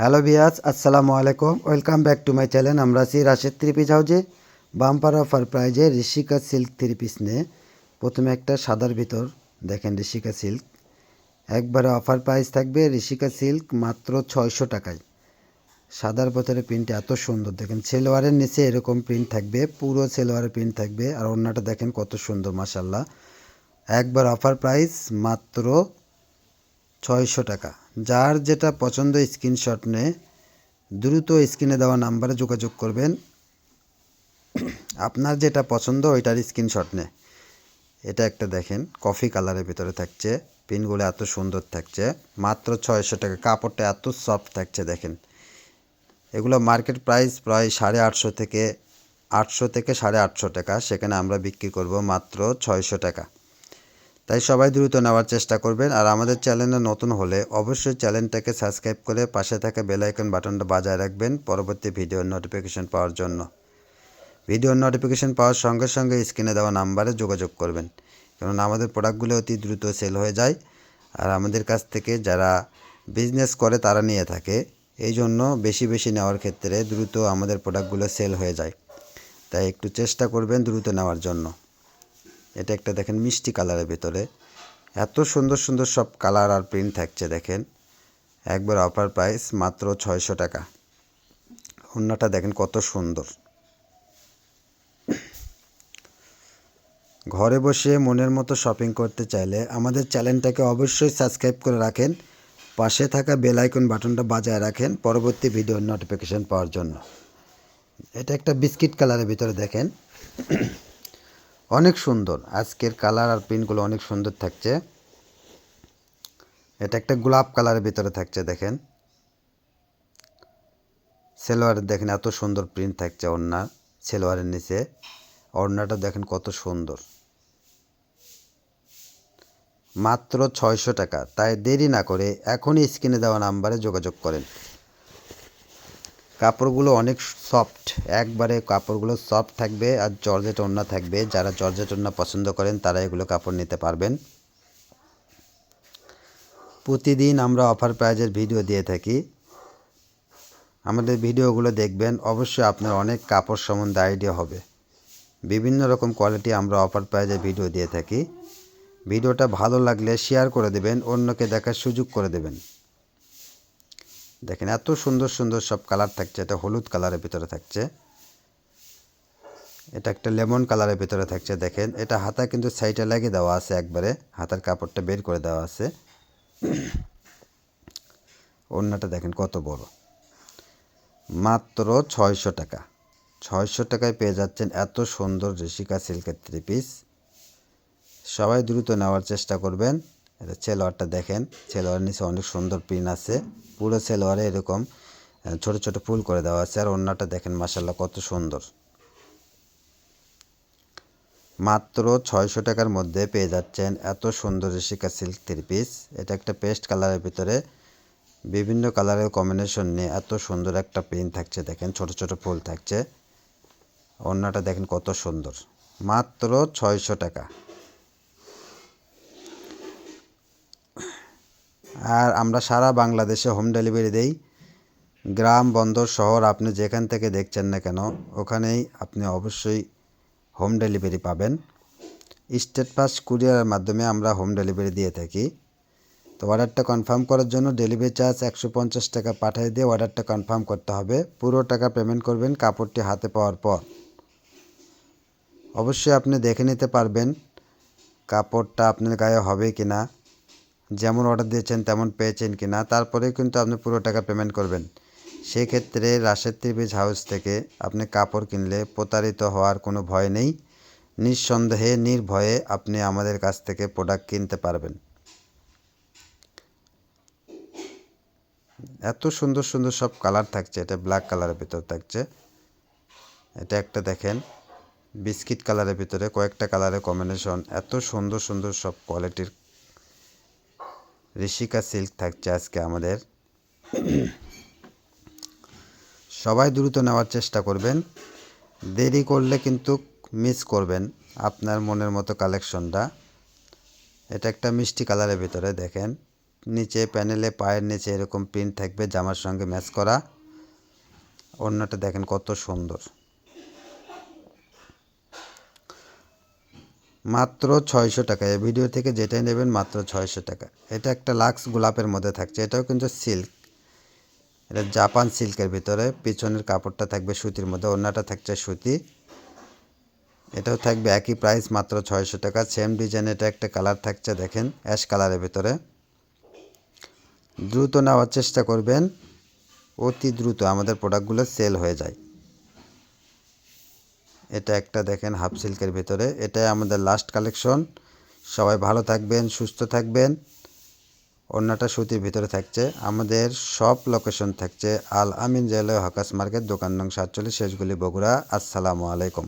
Hello বিয়াস আসসালামু আলাইকুম। Welcome back to my channel আমরা আছি রাশেদ থ্রি পিস হাউজে বাম্পার অফার প্রাইজে ঋষিকা সিল্ক থ্রি পিস নিয়ে। প্রথমে একটা সাদার ভিতর দেখেন ঋষিকা সিল্ক একবারে অফার প্রাইস থাকবে ঋষিকা সিল্ক মাত্র ছয়শো টাকায়। সাদার ভিতরে প্রিন্ট এত সুন্দর। দেখেন সেলোয়ারের নিচে এরকম প্রিন্ট থাকবে, পুরো সেলোয়ারের প্রিন্ট থাকবে। আর অন্যটা দেখেন কত সুন্দর মাসাল্লাহ একবার অফার প্রাইস মাত্র ছয়শো টাকা। যার যেটা পছন্দ স্ক্রিনশট নিয়ে দ্রুত স্ক্রিনে দেওয়া নাম্বারে যোগাযোগ করবেন। আপনার যেটা পছন্দ ওইটার স্ক্রিনশট নে। এটা একটা দেখেন, কফি কালারের ভিতরে থাকছে, পিনগুলো এত সুন্দর থাকছে, মাত্র ছয়শো টাকা। কাপড়টা এত সফট থাকছে দেখেন। এগুলো মার্কেট প্রাইস প্রায় সাড়ে আটশো থেকে আটশো থেকে সাড়ে আটশো টাকা। সেখানে আমরা বিক্রি করব মাত্র ছয়শো টাকা। তাই সবাই দ্রুত নেওয়ার চেষ্টা করবেন আর আমাদের চ্যানেলে নতুন হলে অবশ্যই চ্যানেলটাকে সাবস্ক্রাইব করে পাশে থাকা বেল আইকন বাটনটা বাজায় রাখবেন পরবর্তী ভিডিওর নোটিফিকেশন পাওয়ার জন্য। ভিডিওর নোটিফিকেশন পাওয়ার সঙ্গে সঙ্গে স্ক্রিনে দেওয়া নাম্বারে যোগাযোগ করবেন। কারণ আমাদের প্রোডাক্টগুলো অতি দ্রুত সেল হয়ে যায়। আর আমাদের কাছ থেকে যারা বিজনেস করে তারা নিয়ে থাকে। এই জন্য বেশি বেশি নেওয়ার ক্ষেত্রে দ্রুত আমাদের প্রোডাক্টগুলো সেল হয়ে যায়। তাই একটু চেষ্টা করবেন দ্রুত নেওয়ার জন্য। এটা একটা দেখেন মিষ্টি কালারের ভিতরে। এত সুন্দর সুন্দর সব কালার আর প্রিন্ট থাকছে দেখেন। একবার অফার প্রাইস মাত্র ছয়শো টাকা। অন্যটা দেখেন কত সুন্দর। ঘরে বসে মনের মতো শপিং করতে চাইলে আমাদের চ্যানেলটাকে অবশ্যই সাবস্ক্রাইব করে রাখেন। পাশে থাকা বেল আইকন বাটনটা বাজায় রাখেন পরবর্তী ভিডিওর নোটিফিকেশন পাওয়ার জন্য। এটা একটা বিস্কিট কালারের ভিতরে দেখেন। অনেক সুন্দর। আজকের কালার আর প্রিন্টগুলো অনেক সুন্দর থাকছে। এটা একটা গোলাপ কালারের ভিতরে থাকছে, দেখেন। সেলোয়ারের দেখেন এত সুন্দর প্রিন্ট থাকছে ওড়না সেলোয়ারের নিচে। ওড়নাটা দেখেন কত সুন্দর। মাত্র ছয়শো টাকা। তাই দেরি না করে এখনই স্ক্রিনে দেওয়া নাম্বারে যোগাযোগ করেন। কাপড়গুলো অনেক সফট একবারে কাপড়গুলো সফট থাকবে আর জর্জেট ওড়না থাকবে। যারা জর্জেট ওড়না পছন্দ করেন, তারা এগুলো কাপড় নিতে পারবেন। প্রতিদিন আমরা অফার প্রাইজের ভিডিও দিয়ে থাকি। আমাদের ভিডিওগুলো দেখবেন, অবশ্যই আপনার অনেক কাপড় সম্বন্ধে আইডিয়া হবে। বিভিন্ন রকম কোয়ালিটি আমরা অফার প্রাইজের ভিডিও দিয়ে থাকি। ভিডিওটা ভালো লাগলে শেয়ার করে দেবেন, অন্যকে দেখার সুযোগ করে দেবেন। দেখেন, এত সুন্দর সুন্দর সব কালার থাকছে এটা হলুদ কালারের ভিতরে থাকছে। এটা একটা লেমন কালারের ভিতরে থাকছে, দেখেন। এটা হাতা কিন্তু সাইডে লাগিয়ে দেওয়া আছে একবারে, হাতার কাপড়টা বের করে দেওয়া আছে। ওড়নাটা দেখেন কত বড়। মাত্র ছয়শো টাকা। ছয়শো টাকায় পেয়ে যাচ্ছেন এত সুন্দর ঋষিকা সিল্কের থ্রি পিস সবাই দ্রুত নেওয়ার চেষ্টা করবেন। এটা সেলোয়ারটা দেখেন সেলোয়ার নিচে অনেক সুন্দর পিন আছে। পুরো সেলোয়ারে এরকম ছোট ছোট ফুল করে দেওয়া আছে। আর অন্যটা দেখেন মাসাল্লাহ কত সুন্দর। মাত্র ছয়শো টাকার মধ্যে পেয়ে যাচ্ছেন এত সুন্দর ঋষিকা সিল্ক থ্রি পিস। এটা একটা পেস্ট কালারের ভিতরে বিভিন্ন কালারের কম্বিনেশন নিয়ে এত সুন্দর একটা প্রিন্ট থাকছে, দেখেন, ছোট ছোট ফুল থাকছে। অন্যটা দেখেন কত সুন্দর। মাত্র ছয়শো টাকা। আর আমরা সারা বাংলাদেশে হোম ডেলিভারি দেই। গ্রাম, বন্দর, শহর আপনি যেখান থেকে দেখছেন না কেন, ওখানেই আপনি অবশ্যই হোম ডেলিভারি পাবেন। স্টেট পাস কুরিয়ারের মাধ্যমে আমরা হোম ডেলিভারি দিয়ে থাকি। তো অর্ডারটা কনফার্ম করার জন্য ডেলিভারি চার্জ একশো পঞ্চাশ টাকা পাঠিয়ে দিয়ে অর্ডারটা কনফার্ম করতে হবে। পুরো টাকা পেমেন্ট করবেন কাপড়টি হাতে পাওয়ার পর। অবশ্যই আপনি দেখে নিতে পারবেন কাপড়টা আপনার গায়ে হবে কি না যেমন অর্ডার দিয়েছেন, তেমন পেয়েছেন কি না তারপরে কিন্তু আপনি পুরো টাকা পেমেন্ট করবেন। সেক্ষেত্রে রাশেদ ত্রিবিজ হাউস থেকে আপনি কাপড় কিনলে প্রতারিত হওয়ার কোনো ভয় নেই। নিঃসন্দেহে, নির্ভয়ে আপনি আমাদের কাছ থেকে প্রোডাক্ট কিনতে পারবেন। এত সুন্দর সুন্দর সব কালার থাকছে, এটা ব্ল্যাক কালারের ভিতর থাকছে। এটা একটা দেখেন বিস্কিট কালারের ভিতরে কয়েকটা কালারের কম্বিনেশন এত সুন্দর সুন্দর সব কোয়ালিটির ঋষিকা সিল্ক থাকছে আজকে আমাদের। সবাই দ্রুত নেওয়ার চেষ্টা করবেন। দেরি করলে কিন্তু মিস করবেন আপনার মনের মতো কালেকশনটা এটা একটা মিষ্টি কালারের ভিতরে দেখেন। নিচে প্যানেলে পায়ের নিচে এরকম প্রিন্ট থাকবে, জামার সঙ্গে ম্যাচ করা। অন্যটা দেখেন কত সুন্দর। মাত্র ছয়শো টাকা। এই ভিডিও থেকে যেটাই নেবেন মাত্র ছয়শো টাকা। এটা একটা লাক্স গোলাপের মধ্যে থাকছে। এটাও কিন্তু সিল্ক এটা জাপান সিল্কের ভিতরে। পিছনের কাপড়টা থাকবে সুতির মধ্যে অন্যটা থাকছে সুতি। এটাও থাকবে একই প্রাইস মাত্র ছয়শো টাকা। সেম ডিজাইন এটা একটা কালার থাকছে, দেখেন অ্যাশ কালারের ভিতরে। দ্রুত নেওয়ার চেষ্টা করবেন। অতি দ্রুত আমাদের প্রোডাক্টগুলো সেল হয়ে যায়। এটা একটা দেখেন হাফ সিল্কের ভেতরে। এটাই আমাদের লাস্ট কালেকশন সবাই ভালো থাকবেন, সুস্থ থাকবেন। অন্যটা সুতির ভিতরে থাকছে। আমাদের সব লোকেশন থাকছে আল আমিন জেলায় হকাস মার্কেট, দোকান নং সাতচল্লিশ, শেষগুলি বগুড়া। আসসালামু আলাইকুম।